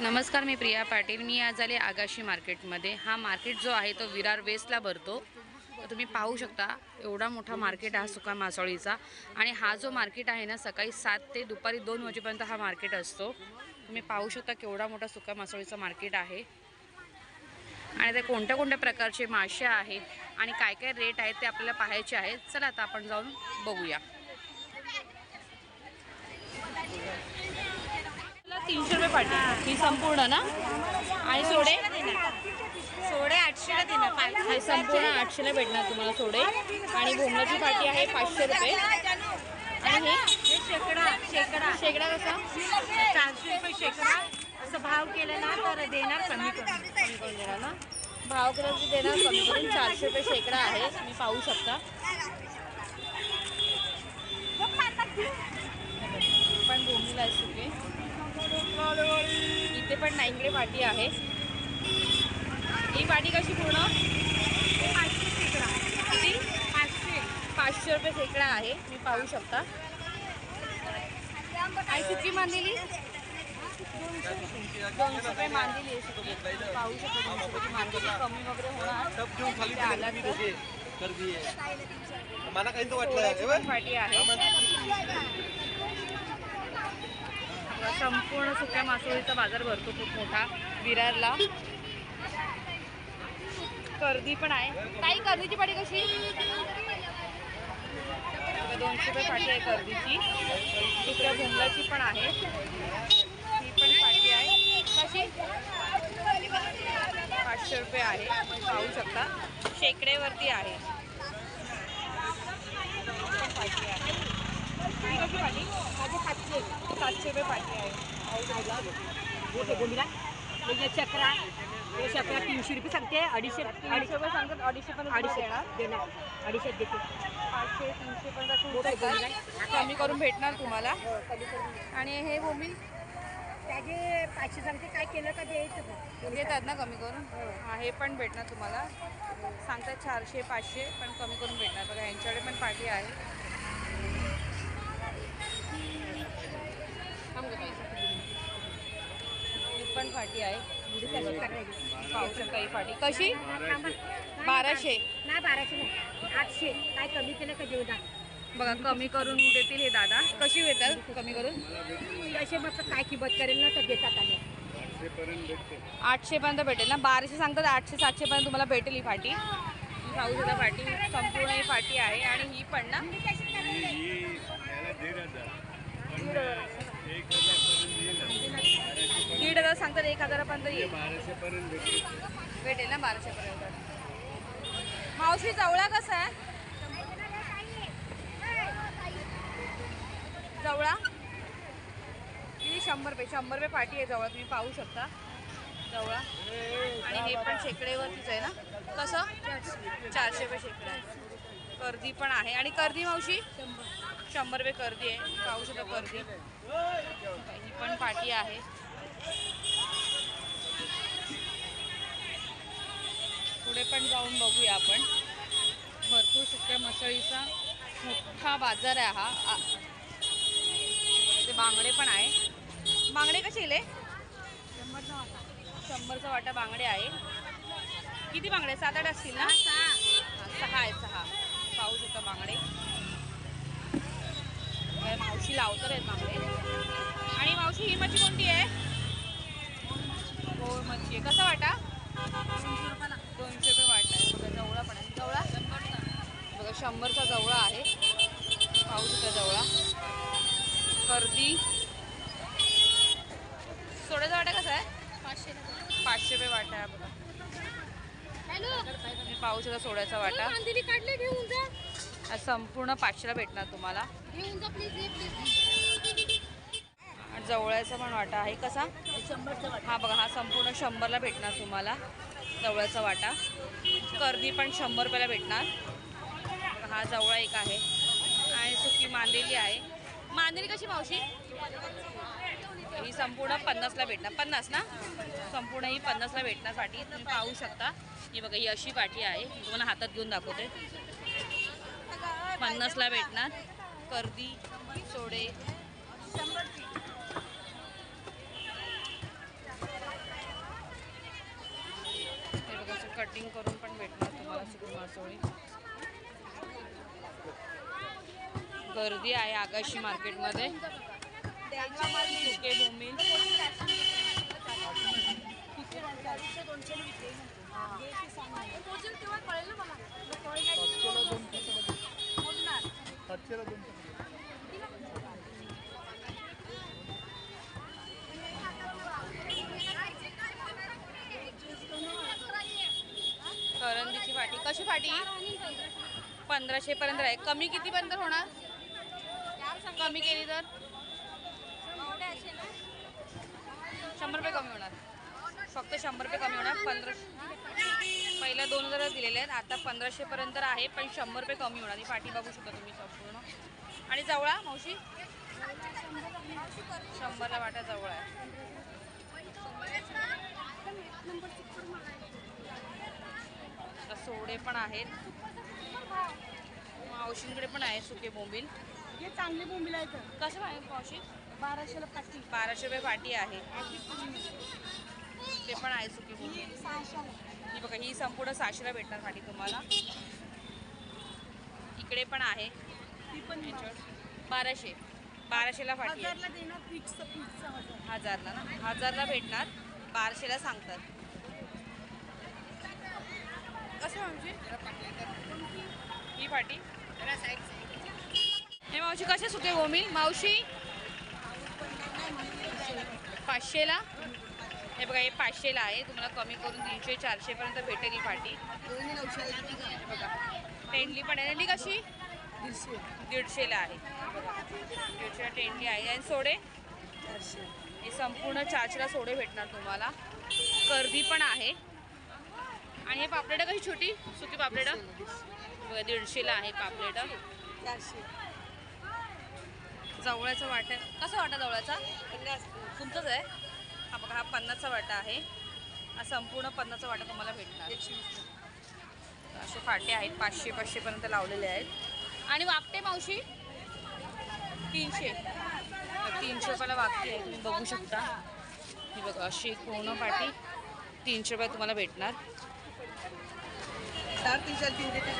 नमस्कार मी प्रिया पाटील. मी आज आले आगाशी मार्केटमध्ये. हा मार्केट जो आहे तो विरार वेस्टला भरतो. तुम्ही पाहू शकता एवढा मोठा मार्केट हा सुका मासोळीचा. आणि हा जो मार्केट आहे ना सकाळी सात ते दुपारी दोन वाजेपर्यंत हा मार्केट असतो. तुम्ही पाहू शकता केवढा मोठा सुका मासोळीचा मार्केट आहे. आणि ते कोणत्या कोणत्या प्रकारचे मासे आहेत आणि काय काय रेट आहेत ते आपल्याला पाहायचे आहेत. चला आता आपण जाऊन बघूया. तीनशे रुपये पाठी ही. संपूर्ण ना? आणि सोडे? सोडे आठशेला देणार. हे संपूर्ण आठशेला भेटणार तुम्हाला सोडे. आणि भोमलाची पाटी आहे पाचशे रुपये. आणि हे? शेकडा शेकडा. शेगडा कसा? चारशे रुपये शेकडा. असं भाव केलं ना तर देणार कमी करून. कमी करून देणार ना? भाव किलोची देणार कमी करून. चारशे रुपये शेकडा आहे. तुम्ही पाहू शकता. पण भूमीला पण ना इकडे पाटी आहे. ही पाटी कशी पूर्ण? पाचशे किती पाचशे पाचशे रुपये शेकडा आहे. मी पाहू शकता. आणि सुकी मांदेली? दोनशे रुपये आहे पाहू शकता दोनशे रुपये कमी वगैरे होणार. आला मला काही. पाटी आहे संपूर्ण सुक्या मासोळीचा बाजार भरतो खूप मोठा विरारला. कर्दी पण आहे. काही कर्दीची पाठी कशी? दोनशे रुपये पाठी आहे कर्दीची तिकडे भोंगलाची पण आहे. ही पण पाठी आहे. कशी? पाचशे रुपये आहे. पाहू शकता. शेकडेवरती आहे. पण आहे. कशी पाटी माझे सातशे सातशे रुपये पाटी आहे. पाहू शकता. हे हे चक्रा हे चक्रा तीनशे रुपये सांगते अडीचशे अडीचशे रुपये सांगतात अडीचशे पण अडीचशे. देणार. अडीचशे देते. पाचशे तीनशे पण कमी करून भेटणार तुम्हाला. आणि हे बोंबील त्याचे पाचशे सांगते काय केलं का द्यायचं देतात ना कमी करून? हा हे पण भेटणार तुम्हाला. सांगतात चारशे पाचशे पण कमी करून भेटणार. बघा यांच्याकडे पण पाठी आहे थांब गं ताई. ही पण पाठी आहे. पाहू शकता ही पाठी. कशी? बाराशे. नाही बाराशे आठशे. काय कमी केलं का देऊ बघा कमी करून देतील हे दादा. कशी देतात कमी करून? असे मग काय किंमत करेल ना तर देतात आम्ही. आठशेपर्यंत भेटेल ना? बाराशे सांगतात आठशे सातशेपर्यंत तुम्हाला भेटेल ही फाटी ही पाहू शकता फाटी संपूर्ण ही फाटी आहे. आणि ही पण ना दीड हजार सांगतात एक हजारापर्यंत येईल. भेटेल ना बाराशेपर्यंत. मावशी जवळा कसा आहे? जवळा? किती? शंभर रुपये शंभर रुपये पाठी आहे जवळ तुम्ही पाहू शकता. जवळा. आणि हे पण शेकडेवरतीच आहे ना? कसं? चारशे रुपये शेकडा आहे. कर्दी पण आहे. आणि कर्दी मावशी? शंभर. रुपये कर्दी आहे. पाहू शकता कर्दी. ही पण पाटी आहे. पुढे पण जाऊन बघूया आपण. भरपूर सुक्या मसळीचा मोठा बाजार आहे हा. ते बांगडे पण आहे. बांगडे कसे इले? शंभरचा वाटा. बांगडे आहे. किती बांगडे? सात आठ असतील ना? सहा. आहे सहा पाहू शकता बांगडे. मावशी लावतर आहेत बांगडे आणि मावशी ही मच्छी कोणती आहे हो मच्छी आहे कसा वाटा दोनशे रुपये वाटा आहे बघा जवळा पण आहे जवळा बघा शंभरचा जवळा आहे पाहू शकता जवळा कर्दी सोड्याचा वाटा कसा आहे पाचशे पाचशे रुपये वाटा आहे बघा. सोड्याचा वाटा. कांदिली काढले घेऊन जा. संपूर्ण पाचशेला भेटणार तुम्हाला. घेऊन जा प्लीज प्लीज आणि जवळचा पण वाटा आहे कसा? हा बघा हा संपूर्ण शंभरला भेटणार तुम्हाला. जवळचा वाटा. कर्दी पण शंभर रुपयाला भेटणार. हा जवळ एक आहे. आणि सुकी मांदेली आहे. मांदेली कशी मावशी? ही संपूर्ण पन्नासला भेटणार. पन्नास ना? संपूर्ण ही पन्नासला भेटण्यासाठी तुम्ही पाहू शकता. ही बघा ही अशी पाठी आहे. तुम्हाला हातात घेऊन दाखवते. पन्नासला भेटणार. कर्दी सोडे. हे बघा कटिंग करून पण भेटणार तुम्हाला सुकुमार मासोळी गर्दी आहे आकाशी मार्केटमध्ये करंदीची फाटी कशी फाटी पंधराशे पर्यंत आहे कमी किती पर्यंत होणार? कमी केली तर? शंभर रुपये कमी होणार. फक्त शंभर रुपये कमी होणार पंधराशे पहिल्या दोन हजार दिलेले आहेत आता पंधराशे पर्यंत आहे पण शंभर रुपये कमी होणार. ही पाठी बघू शकता तुम्ही संपूर्ण. आणि जवळा मावशी? शंभरला वाटा जवळ आहे. सोडे पण आहेत. मावशींकडे पण आहे सुके बोंबील. हे चांगले बोंबील आहेत. कसं आहे मावशी? बाराशेला पाचशे बाराशे रुपये पाटी आहे. ते पण आहे सुकी ही बघा ही संपूर्ण सहाशेला भेटणार फाटी तुम्हाला. इकडे पण आहे. ती पण याच्यावर. बाराशे. बाराशेला फाटी आहे. हजारला देणार फिक्स फिक्स हजार हजारला ना? हजारला भेटणार. बाराशेला सांगतात. कसं म्हणजे ही फाटी हे मावशी कसे सुके बोंबील मावशी? पाचशेला? हे बघा हे पाचशेला आहे. तुम्हाला कमी करून तीनशे चारशेपर्यंत भेटेल ही फाटी बघा. टेंडली पण आहे. टेंडली कशी? दीडशे दीडशेला आहे. दीडशेला टेंडली आहे. आणि सोडे? हे संपूर्ण चारशेला सोडे भेटणार तुम्हाला. कर्दी पण आहे. आणि हे पापलेटं कशी छोटी? सुकी पापलेटं? बघा, दीडशेला आहे पापलेटं. चारशे. जवळाचा वाटा कसा वाटा जवळाचा? तुमचाच आहे. हा बघा हा पन्नासचा वाटा आहे. हा संपूर्ण पन्नासचा वाटा तुम्हाला भेटणार. असे फाटे आहेत पाचशे पाचशेपर्यंत लावलेले आहेत. आणि वागते मावशी? तीनशे. तीनशे रुपयाला वागते आहे तुम्ही बघू शकता. ही बघा अशी एक पूर्ण पाटी तीनशे रुपये तुम्हाला भेटणार. चार तीन चार तीन देते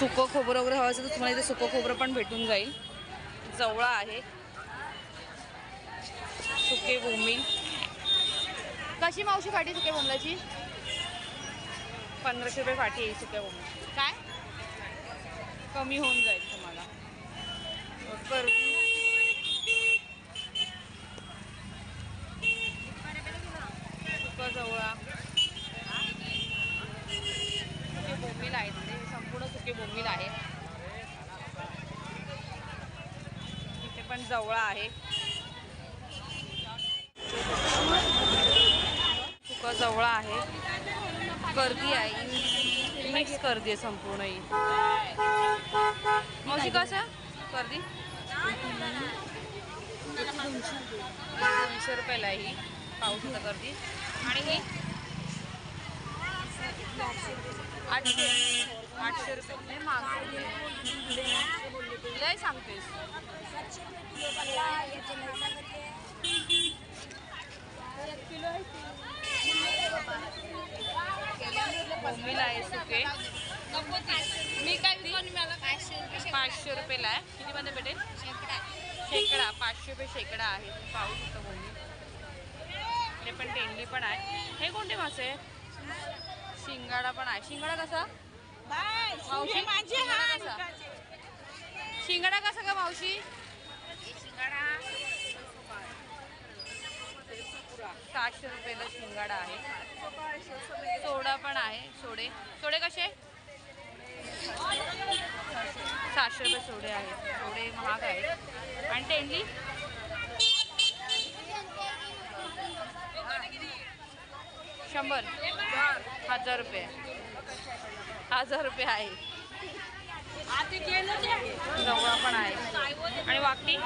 सुकं खोबरं वगैरे हवं असेल तर तुम्हाला इथे सुकं खोबरं पण भेटून जाईल. जवळा आहे. सुके बोंबील कशी मावशी फाटी सुके बोंबलाची? पंधराशे रुपये फाटी आहे सुक्या बोंबील. काय? कमी होऊन जाईल तुम्हाला कर्दी सुकं जवळा सुके बोंबील आहेत ते संपूर्ण सुके बोंबील आहेत इथे पण जवळा आहे. सुका जवळा आहे. गर्दी आहे. मिक्स गर्दी आहे संपूर्ण ही. मशी कसं गर्दी? दोनशे रुपयाला आहे ही. पाहू गर्दी. आणि ही? आठशे. आठशे रुपये. लय लय सांगतेस. बोंबील आहे सुके. मी काय पाचशे रुपयाला आहे. किती मध्ये भेटेल? शेकडा. पाचशे रुपये शेकडा आहे. पाहू शकता बोंबील हे पण टेंडली पण आहे. हे कोणते मासे आहेत शिंगाडा पण आहे. शिंगाडा कसा? मावशी? शिंगाडा कसा? का मावशी? सहाशे रुपयाला शिंगाडा आहे. सोडा पण आहे सोडे. सोडे कसे? सातशे रुपये सोडे आहेत. सोडे महाग आहेत. आणि टेंडली शंभर. हजार रुपये. हजार रुपये आहे. जवळा पण आहे. आणि वाकडी?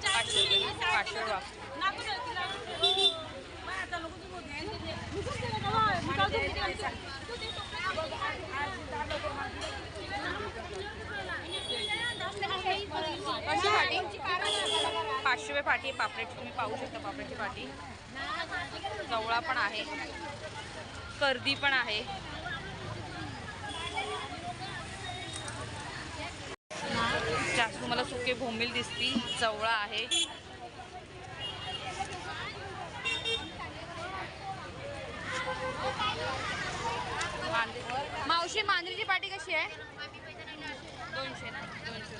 पाचशे रुपये. पाचशे वाकटी कशी वाटी पाचशे रुपये पाटी आहे तुम्ही पाहू शकता पापलेटची पाठी जवळा पण आहे. कर्दी पण आहे. जास्त तुम्हाला सुके भोंबील दिसती जवळा आहे. मावशी मांजरीची पाठी कशी आहे? दोनशे ना दोनशे